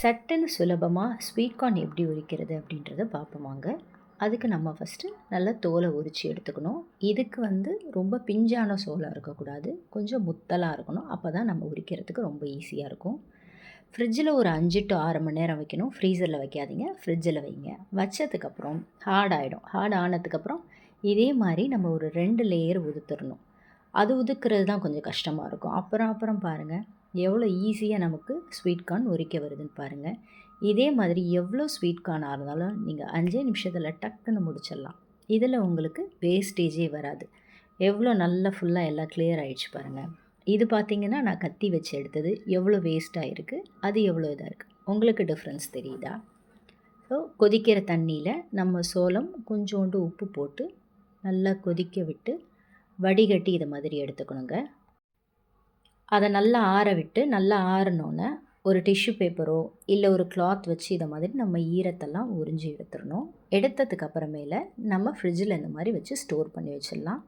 சட்டுன்னு சுலபமாக sweet corn எப்படி உரிக்கிறது அப்படின்றத பார்ப்போமாங்க அதுக்கு நம்ம ஃபஸ்ட்டு நல்லா தோலை உரித்து எடுத்துக்கணும். இதுக்கு வந்து ரொம்ப பிஞ்சான சோளம் இருக்கக்கூடாது. கொஞ்சம் முத்தலாக இருக்கணும். அப்போ தான் நம்ம உரிக்கிறதுக்கு ரொம்ப ஈஸியாக இருக்கும். ஃப்ரிட்ஜில் ஒரு அஞ்சு டு ஆறு மணி நேரம் வைக்கணும். ஃப்ரீசரில் வைக்காதீங்க. ஃப்ரிட்ஜில் வைங்க. வச்சதுக்கப்புறம் ஹார்ட் ஆகிடும் ஹார்ட் ஆனதுக்கப்புறம் இதே மாதிரி நம்ம ஒரு ரெண்டு லேயர் உதுத்துடணும் அது உதுக்கிறது தான் கொஞ்சம் கஷ்டமாக இருக்கும். அப்புறம் அப்புறம் பாருங்கள் எவ்வளோ ஈஸியாக நமக்கு ஸ்வீட் கார்ன் உரிக்க வருதுன்னு பாருங்கள் இதே மாதிரி எவ்வளோ ஸ்வீட் கார்னாக இருந்தாலும் நீங்கள் அஞ்சே நிமிஷத்தில் டக்குன்னு முடிச்சிடலாம். இதில் உங்களுக்கு வேஸ்டேஜே வராது. எவ்வளோ நல்லா ஃபுல்லாக எல்லாம் கிளியர் ஆகிடுச்சு பாருங்கள் இது பார்த்திங்கன்னா நான் கத்தி வச்சு எடுத்தது எவ்வளோ வேஸ்ட்டாக இருக்குது அது எவ்வளோ இதாக இருக்குது உங்களுக்கு டிஃப்ரென்ஸ் தெரியுதா? ஸோ கொதிக்கிற தண்ணியில் நம்ம சோளம் கொஞ்சோண்டு உப்பு போட்டு நல்லா கொதிக்க விட்டு வடிகட்டி இதை மாதிரி எடுத்துக்கணுங்க. அதை நல்லா ஆற விட்டு நல்லா ஆறினோன்னே ஒரு டிஷ்யூ பேப்பரோ இல்லை ஒரு கிளாத் வச்சு இதை மாதிரி நம்ம ஈரத்தெல்லாம் உறிஞ்சி எடுத்துடணும். எடுத்ததுக்கு அப்புறமேல நம்ம ஃப்ரிட்ஜில் இந்த மாதிரி வச்சு ஸ்டோர் பண்ணி வச்சிடலாம்.